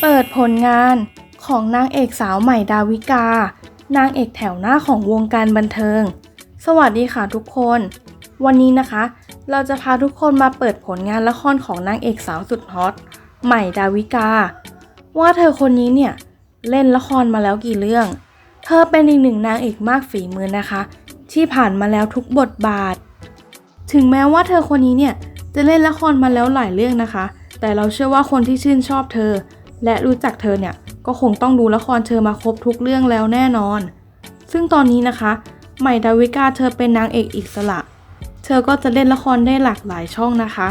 เปิดผลงานของนางเอกสาวใหม่ดาวิกา นางเอกแถวหน้าของวงการบันเทิง สวัสดีค่ะทุกคน วันนี้นะคะ เราจะพาทุกคนมาเปิดผลงานละครของนางเอกสาวสุดฮอตใหม่ดาวิกา ว่าเธอคนนี้เนี่ยเล่นละครมาแล้วกี่เรื่อง เธอเป็นอีกหนึ่งนางเอกมากฝีมือนะคะ ที่ผ่านมาแล้วทุกบทบาท ถึงแม้ว่าเธอคนนี้เนี่ยจะเล่นละครมาแล้วหลายเรื่องนะคะ แต่เราเชื่อว่าคนที่ชื่นชอบเธอ และรู้จักเธอเนี่ยก็คงต้องดูละครเธอมาครบทุกเรื่องแล้วแน่นอน ซึ่งตอนนี้นะคะ ใหม่ดาวิกาเธอเป็นนางเอกอิสระ เธอก็จะเล่นละครได้หลากหลายช่องนะคะ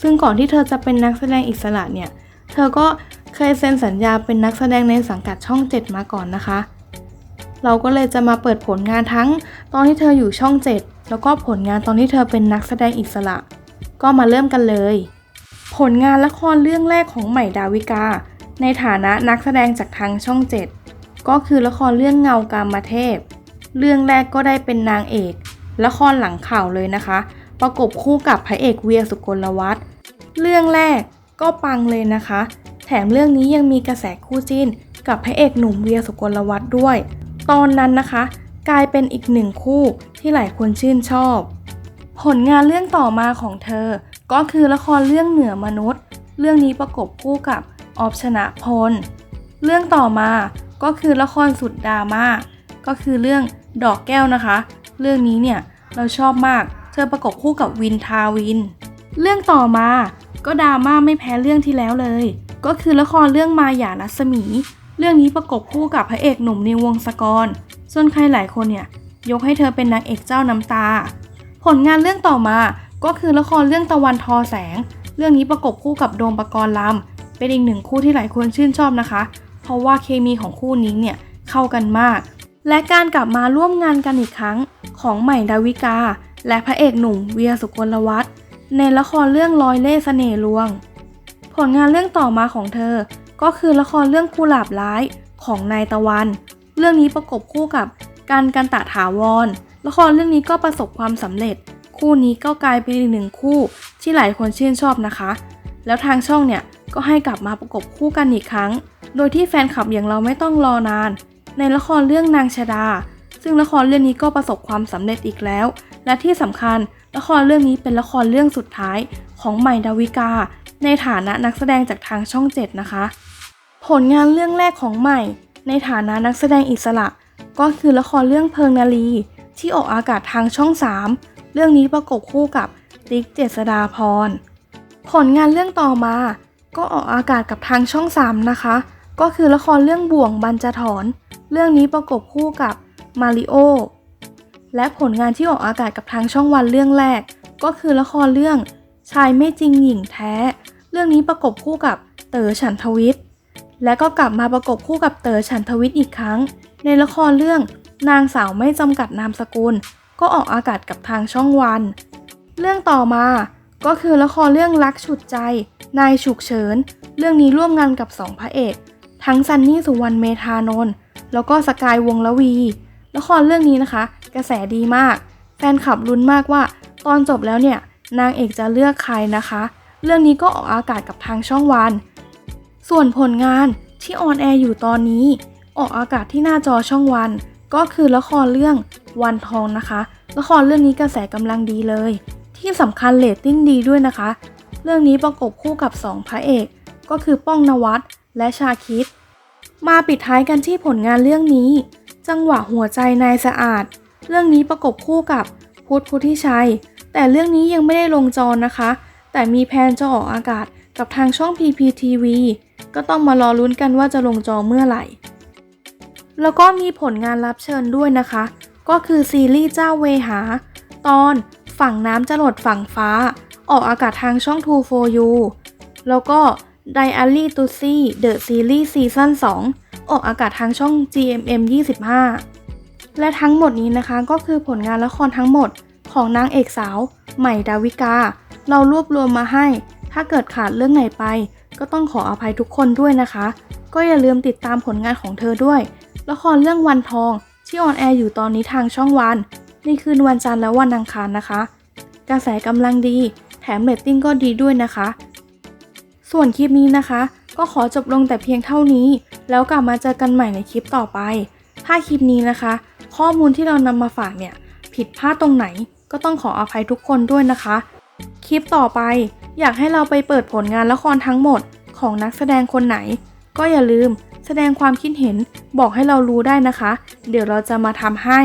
ซึ่งก่อนที่เธอจะเป็นนักแสดงอิสระเนี่ย เธอก็เคยเซ็นสัญญาเป็นนักแสดงในสังกัดช่อง 7 มาก่อนนะคะ เราก็เลยจะมาเปิดผลงานทั้งตอนที่เธออยู่ช่อง 7 แล้วก็ผลงานตอนที่เธอเป็นนักแสดงอิสระ ก็มาเริ่มกันเลย ผลงานละครเรื่องแรกของใหม่ดาวิกา ในฐานะนักแสดงจากทางช่อง 7 ก็คือละครเรื่องเงากามเทพ เรื่องแรกก็ได้เป็นนางเอก ละครหลังข่าวเลยนะคะ ประกบคู่กับพระเอกเวียสุกลวัฒน์เรื่องแรกก็ปังเลยนะคะ แถมเรื่องนี้ยังมีกระแสคู่จิ้น กับพระเอกหนุ่มเวียสุกลวัฒน์ด้วย ตอนนั้นนะคะ กลายเป็นอีกหนึ่งคู่ที่หลายคนชื่นชอบ ผลงานเรื่องต่อมาของเธอ ก็คือละครเรื่องเหนือมนุษย์ เรื่องนี้ประกบคู่กับ ออฟชนะพล เรื่องต่อมาก็คือละครสุดดราม่าก็คือเรื่องดอกแก้วนะคะ เรื่องนี้เนี่ยเราชอบมากเธอประกบคู่กับวินทาวิน เรื่องต่อมาก็ดราม่าไม่แพ้เรื่องที่แล้วเลย ก็คือละครเรื่องมาหยารัศมี เรื่องนี้ประกบคู่กับพระเอกหนุ่มนิววงศกรส่วนใครหลายคนเนี่ยยกให้เธอเป็นนางเอกเจ้าน้ำตา ผลงานเรื่องต่อมาก็คือละครเรื่องตะวันทอแสง เรื่องนี้ประกบคู่กับโดมปกรณ์ลำ เป็นอีกหนึ่งคู่ที่หลายคนชื่นชอบนะคะ เพราะว่าเคมีของคู่นี้เนี่ยเข้ากันมาก และการกลับมาร่วมงานกันอีกครั้งของใหม่ดาวิกา และพระเอกหนุ่มเวียสุกลวัฒน์ในละครเรื่องร้อยเล่เสน่ห์ลวง ผลงานเรื่องต่อมาของเธอ ก็คือละครเรื่องกุหลาบร้ายของนายตะวัน เรื่องนี้ประกบคู่กับการกันตะถาวร ละครเรื่องนี้ก็ประสบความสำเร็จ คู่นี้ก็กลายเป็นอีกหนึ่งคู่ที่หลายคนชื่นชอบนะคะ แล้วทางช่องเนี่ย ก็ให้กลับมาประกบคู่กันอีกครั้ง โดยที่แฟนคลับอย่างเราไม่ต้องรอนาน ในละครเรื่องนางชดา ซึ่งละครเรื่องนี้ก็ประสบความสำเร็จอีกแล้ว และที่สำคัญละครเรื่องนี้เป็นละครเรื่องสุดท้ายของใหม่ดาวิกา ในฐานะนักแสดงจากทางช่อง 7 นะคะ ผลงานเรื่องแรกของใหม่ ในฐานะนักแสดงอิสระ ก็คือละครเรื่องเพิงนาลีที่ออกอากาศทางช่อง 3 เรื่องนี้ประกบคู่กับติ๊กเจษดาพร ผลงานเรื่องต่อมา ก็ออกอากาศกับทางช่อง 3 นะคะ ก็คือละครเรื่องบ่วงบันจถอน เรื่องนี้ประกบคู่กับมาริโอและผลงานที่ออกอากาศกับทางช่องวันเรื่องแรก ก็คือละครเรื่องชายไม่จริงหญิงแท้ เรื่องนี้ประกบคู่กับเต๋อฉันทวิทย์และก็กลับมาประกบคู่กับเต๋อฉันทวิทย์อีกครั้ง ในละครเรื่องนางสาวไม่จำกัดนามสกุล ก็ออกอากาศกับทางช่องวัน เรื่องต่อมาก็คือละครเรื่องรักฉุดใจ นายฉุกเฉิน เรื่องนี้ร่วมงานกับสองพระเอก ทั้งซันนี่สุวรรณเมธานนท์แล้วก็สกายวงละวี ละครเรื่องนี้นะคะ กระแสดีมาก แฟนคลับลุ้นมากว่า ตอนจบแล้วเนี่ย นางเอกจะเลือกใครนะคะ เรื่องนี้ก็ออกอากาศกับทางช่องวัน ส่วนผลงานที่ออนแอร์อยู่ตอนนี้ ออกอากาศที่หน้าจอช่องวัน ก็คือละครเรื่องวันทองนะคะ ละครเรื่องนี้กระแสกำลังดีเลย ที่สำคัญเรตติ้งดีด้วยนะคะ เรื่องนี้ประกบคู่กับสองพระเอก ก็คือป้องนวัดและชาคิด มาปิดท้ายกันที่ผลงานเรื่องนี้ จังหวะหัวใจนายสะอาด เรื่องนี้ประกบคู่กับพุทธพุทธิชัย แต่เรื่องนี้ยังไม่ได้ลงจอนะคะ แต่มีแพนจะออกอากาศกับทางช่อง PPTV ก็ต้องมารอลุ้นกันว่าจะลงจอเมื่อไหร่ แล้วก็มีผลงานรับเชิญด้วยนะคะ ก็คือซีรีส์เจ้าเวหา ตอนฝั่งน้ำจรดฝั่งฟ้า ออกอากาศทางช่อง True for You แล้วก็ Diary to See The Series Season 2 ออกอากาศทางช่อง GMM 25 และทั้งหมดนี้นะคะก็คือผลงานละครทั้งหมดของนางเอกสาว ใหม่ดาวิกา เรารวบรวมมาให้ ถ้าเกิดขาดเรื่องไหนไป ก็ต้องขออภัยทุกคนด้วยนะคะ ก็อย่าลืมติดตามผลงานของเธอด้วย ละครเรื่องวันทองที่ออนแอร์อยู่ตอนนี้ทางช่องวัน ในคืนวันจันทร์และวันอังคารนะคะ กระแสกำลังดี มเรตติ้งก็ดีด้วยนะคะ ส่วนคลิปนี้นะคะ ก็ขอจบลงแต่เพียงเท่านี้ แล้วกลับมาเจอกันใหม่ในคลิปต่อไป ถ้าคลิปนี้นะคะ ข้อมูลที่เรานำมาฝากเนี่ย ผิดพลาดตรงไหน ก็ต้องขออภัยทุกคนด้วยนะคะ คลิปต่อไป อยากให้เราไปเปิดผลงานละครทั้งหมดของนักแสดงคนไหน ก็อย่าลืมแสดงความคิดเห็นบอกให้เรารู้ได้นะคะ เดี๋ยวเราจะมาทำให้